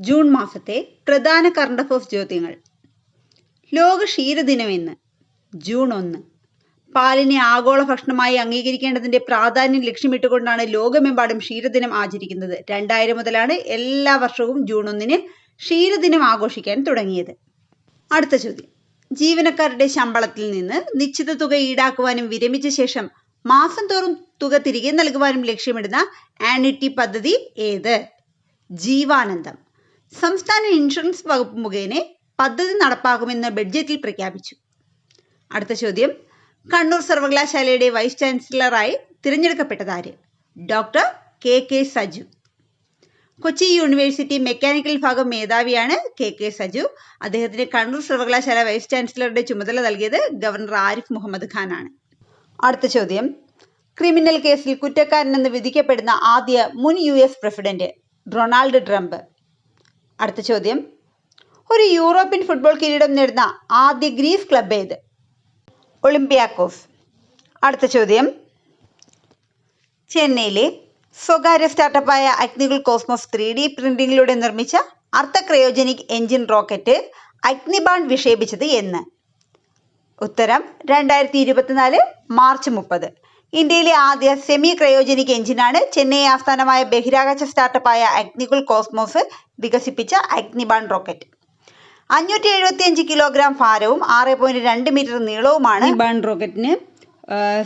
June മാസത്തെ പ്രധാന current affairs ചോദ്യങ്ങൾ. ലോക ക്ഷീരദിനം ഇന്ന് ജൂൺ ഒന്ന്. പാലിനെ ആഗോള ഭക്ഷണമായി അംഗീകരിക്കേണ്ടതിന്റെ പ്രാധാന്യം ലക്ഷ്യമിട്ടുകൊണ്ടാണ് ലോകമെമ്പാടും ക്ഷീരദിനം ആചരിക്കുന്നത്. രണ്ടായിരം മുതലാണ് എല്ലാ വർഷവും ജൂൺ ഒന്നിന് ക്ഷീരദിനം ആഘോഷിക്കാൻ തുടങ്ങിയത്. അടുത്ത ചോദ്യം. ജീവനക്കാരുടെ ശമ്പളത്തിൽ നിന്ന് നിശ്ചിത തുക ഈടാക്കുവാനും വിരമിച്ച ശേഷം മാസം തോറും തുക തിരികെ നൽകുവാനും ലക്ഷ്യമിടുന്ന ആനിറ്റി പദ്ധതി ഏത്? ജീവാനന്ദം. സംസ്ഥാന ഇൻഷുറൻസ് വകുപ്പ് മുഖേന പദ്ധതി നടപ്പാക്കുമെന്ന് ബഡ്ജറ്റിൽ പ്രഖ്യാപിച്ചു. അടുത്ത ചോദ്യം. കണ്ണൂർ സർവകലാശാലയുടെ വൈസ് ചാൻസലറായി തിരഞ്ഞെടുക്കപ്പെട്ടതാര് doctor K K Saju. Kochi university mechanical വിഭാഗം മേധാവിയാണ് കെ കെ സജു. അദ്ദേഹത്തിന് കണ്ണൂർ സർവകലാശാല വൈസ് ചാൻസലറുടെ ചുമതല നൽകിയത് ഗവർണർ ആരിഫ് മുഹമ്മദ് ഖാനാണ്. അടുത്ത ചോദ്യം. ക്രിമിനൽ കേസിൽ കുറ്റക്കാരനെന്ന് വിധിക്കപ്പെടുന്ന ആദ്യ മുൻ U S president Donald Trump. അടുത്ത ചോദ്യം. ഒരു യൂറോപ്യൻ ഫുട്ബോൾ കിരീടം നേടുന്ന ആദ്യ ഗ്രീസ് ക്ലബ് ഏത്? ഒളിമ്പിയാക്കോസ്. അടുത്ത ചോദ്യം. ചെന്നൈയിലെ സ്വകാര്യ സ്റ്റാർട്ടപ്പായ അഗ്നികുൾ കോസ്മോസ് ത്രീ ഡി പ്രിന്റിംഗിലൂടെ നിർമ്മിച്ച അർദ്ധ ക്രയോജനിക് എഞ്ചിൻ റോക്കറ്റ് അഗ്നിബാൺ വിക്ഷേപിച്ചത് എന്ന്. ഉത്തരം രണ്ടായിരത്തി ഇരുപത്തിനാല് മാർച്ച് മുപ്പത്. ഇന്ത്യയിലെ ആദ്യ സെമി ക്രയോജനിക് എഞ്ചിനാണ് ചെന്നൈ ആസ്ഥാനമായ ബഹിരാകാശ സ്റ്റാർട്ടപ്പായ അഗ്നികുൾ കോസ്മോസ് വികസിപ്പിച്ച അഗ്നിബാൺ റോക്കറ്റ് അഞ്ഞൂറ്റി എഴുപത്തി അഞ്ച് കിലോഗ്രാം ഭാരവും ആറ് പോയിന്റ് രണ്ട് മീറ്റർ നീളവുമാണ് ബാൺ റോക്കറ്റിന്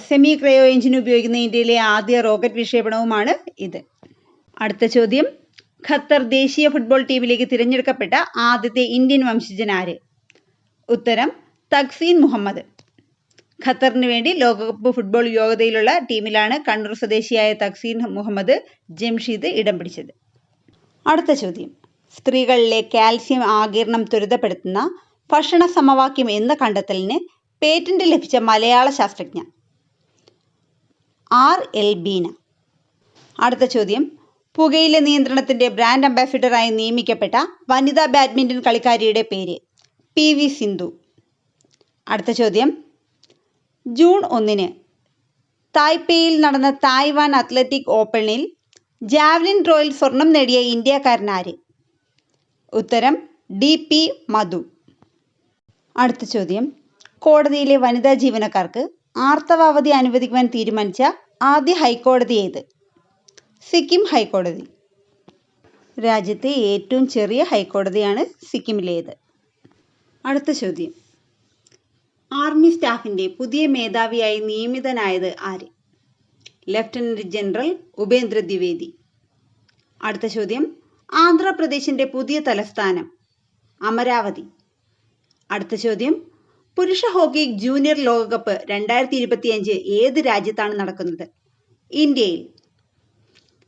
സെമി ക്രയോ എഞ്ചിൻ ഉപയോഗിക്കുന്ന ഇന്ത്യയിലെ ആദ്യ റോക്കറ്റ് വിക്ഷേപണവുമാണ് ഇത്. അടുത്ത ചോദ്യം. ഖത്തർ ദേശീയ ഫുട്ബോൾ ടീമിലേക്ക് തിരഞ്ഞെടുക്കപ്പെട്ട ആദ്യത്തെ ഇന്ത്യൻ വംശജൻ ആര്? ഉത്തരം തക്സീൻ മുഹമ്മദ്. ഖത്തറിന് വേണ്ടി ലോകകപ്പ് ഫുട്ബോൾ യോഗ്യതയിലുള്ള ടീമിലാണ് കണ്ണൂർ സ്വദേശിയായ തക്സീൻ മുഹമ്മദ് ജംഷീദ് ഇടം പിടിച്ചത്. അടുത്ത ചോദ്യം. സ്ത്രീകളിലെ കാൽസ്യം ആകിരണം ത്വരിതപ്പെടുത്തുന്ന ഭക്ഷണ സമവാക്യം എന്ന കണ്ടെത്തലിന് പേറ്റന്റ് ലഭിച്ച മലയാള ശാസ്ത്രജ്ഞ ആർ. എൽ. ബീന. അടുത്ത ചോദ്യം. പുകയിലെ നിയന്ത്രണത്തിന്റെ ബ്രാൻഡ് അംബാസിഡറായി നിയമിക്കപ്പെട്ട വനിതാ ബാഡ്മിന്റൺ കളിക്കാരിയുടെ പേര് പി വി സിന്ധു. അടുത്ത ചോദ്യം. ജൂൺ ഒന്നിന് തായ്പേയിൽ നടന്ന തായ്വാൻ അത്ലറ്റിക് ഓപ്പണിൽ ജാവ്ലിൻ ത്രോയിൽ സ്വർണം നേടിയ ഇന്ത്യക്കാരനാര്? ഉത്തരം ഡി പി മധു. അടുത്ത ചോദ്യം. കോടതിയിലെ വനിതാ ജീവനക്കാർക്ക് ആർത്തവാവധി അനുവദിക്കുവാൻ തീരുമാനിച്ച ആദ്യ ഹൈക്കോടതി ഏത്? സിക്കിം ഹൈക്കോടതി. രാജ്യത്തെ ഏറ്റവും ചെറിയ ഹൈക്കോടതിയാണ് സിക്കിമിലേത്. അടുത്ത ചോദ്യം. ആർമി സ്റ്റാഫിന്റെ പുതിയ മേധാവിയായി നിയമിതനായത് ആര്? Lieutenant general Upendra Dwivedi. അടുത്ത ചോദ്യം. ആന്ധ്രാപ്രദേശിന്റെ പുതിയ തലസ്ഥാനം അമരാവതി. അടുത്ത ചോദ്യം. പുരുഷ ഹോക്കി ജൂനിയർ ലോകകപ്പ് രണ്ടായിരത്തി ഇരുപത്തിയഞ്ച് ഏത് രാജ്യത്താണ് നടക്കുന്നത്? ഇന്ത്യയിൽ.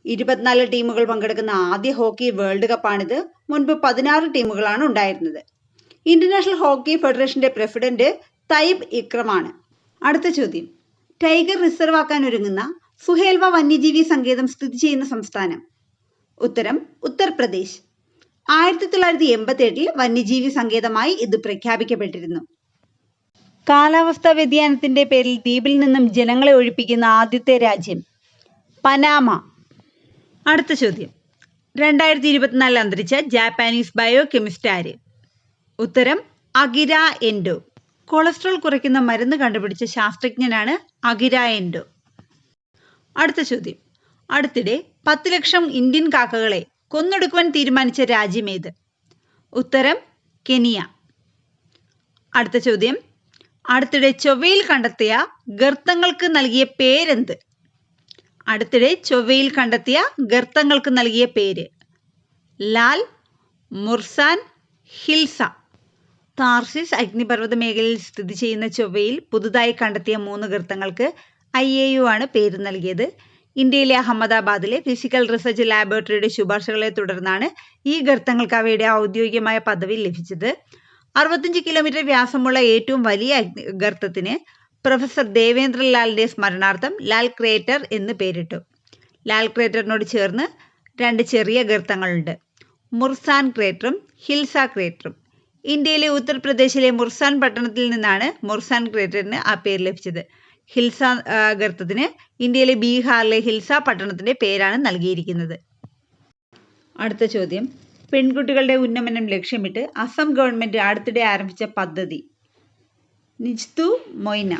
ഇരുപത്തിനാല് ടീമുകൾ പങ്കെടുക്കുന്ന ആദ്യ ഹോക്കി വേൾഡ് കപ്പാണിത്. മുൻപ് പതിനാറ് ടീമുകളാണ് ഉണ്ടായിരുന്നത്. ഇന്റർനാഷണൽ ഹോക്കി ഫെഡറേഷന്റെ പ്രസിഡന്റ് തയ്യബ് ഇക്രമാണ്. അടുത്ത ചോദ്യം. ടൈഗർ റിസർവ് ആക്കാൻ ഒരുങ്ങുന്ന സുഹേൽവ വന്യജീവി സങ്കേതം സ്ഥിതി ചെയ്യുന്ന സംസ്ഥാനം. ഉത്തരം ഉത്തർപ്രദേശ്. ആയിരത്തി തൊള്ളായിരത്തി എൺപത്തി എട്ടിൽ വന്യജീവി സങ്കേതമായി ഇത് പ്രഖ്യാപിക്കപ്പെട്ടിരുന്നു. കാലാവസ്ഥാ വ്യതിയാനത്തിന്റെ പേരിൽ ദ്വീപിൽ നിന്നും ജനങ്ങളെ ഒഴിപ്പിക്കുന്ന ആദ്യത്തെ രാജ്യം പനാമ. അടുത്ത ചോദ്യം. രണ്ടായിരത്തി ഇരുപത്തിനാലിൽ അന്തരിച്ച ജാപ്പാനീസ് ബയോ കെമിസ്റ്റ് ആര്? ഉത്തരം അഗിര എൻഡോ. കൊളസ്ട്രോൾ കുറയ്ക്കുന്ന മരുന്ന് കണ്ടുപിടിച്ച ശാസ്ത്രജ്ഞനാണ് അഗിരായൻഡോ എൻഡോ. അടുത്ത ചോദ്യം. അടുത്തിടെ പത്ത് ലക്ഷം ഇന്ത്യൻ കാക്കകളെ കൊന്നൊടുക്കുവാൻ തീരുമാനിച്ച രാജ്യമേത് ഉത്തരം കെനിയ. അടുത്ത ചോദ്യം. അടുത്തിടെ ചൊവ്വയിൽ കണ്ടെത്തിയ ഗർത്തങ്ങൾക്ക് നൽകിയ പേരെന്ത്? അടുത്തിടെ ചൊവ്വയിൽ കണ്ടെത്തിയ ഗർത്തങ്ങൾക്ക് നൽകിയ പേര്. ലാൽ മുർസാൻ ഹിൽസ. താർസിസ് അഗ്നിപർവത മേഖലയിൽ സ്ഥിതി ചെയ്യുന്ന ചൊവ്വയിൽ പുതുതായി കണ്ടെത്തിയ മൂന്ന് ഗർത്തങ്ങൾക്ക് ഐ എ യു ആണ് പേര് നൽകിയത്. ഇന്ത്യയിലെ അഹമ്മദാബാദിലെ ഫിസിക്കൽ റിസർച്ച് ലാബോറട്ടറിയുടെ ശുപാർശകളെ തുടർന്നാണ് ഈ ഗർത്തങ്ങൾക്ക് അവയുടെ ഔദ്യോഗികമായ പദവി ലഭിച്ചത്. അറുപത്തഞ്ച് കിലോമീറ്റർ വ്യാസമുള്ള ഏറ്റവും വലിയ ഗർത്തത്തിന് പ്രൊഫസർ ദേവേന്ദ്രലാലിന്റെ സ്മരണാർത്ഥം ലാൽ ക്രേറ്റർ എന്ന് പേരിട്ടു. ലാൽ ക്രേറ്ററിനോട് ചേർന്ന് രണ്ട് ചെറിയ ഗർത്തങ്ങളുണ്ട്. മുർസാൻ ക്രേറ്ററും ഹിൽസ ക്രേറ്ററും. ഇന്ത്യയിലെ ഉത്തർപ്രദേശിലെ മുർസാൻ പട്ടണത്തിൽ നിന്നാണ് മുർസാൻ ക്രേറ്ററിന് ആ പേര് ലഭിച്ചത്. ഹിൽസ ഗർത്തത്തിന് ഇന്ത്യയിലെ ബീഹാറിലെ ഹിൽസ പട്ടണത്തിന്റെ പേരാണ് നൽകിയിരിക്കുന്നത്. അടുത്ത ചോദ്യം. പെൺകുട്ടികളുടെ ഉന്നമനം ലക്ഷ്യമിട്ട് അസം ഗവൺമെന്റ് അടുത്തിടെ ആരംഭിച്ച പദ്ധതി. നിജ്തു മൊയ്ന.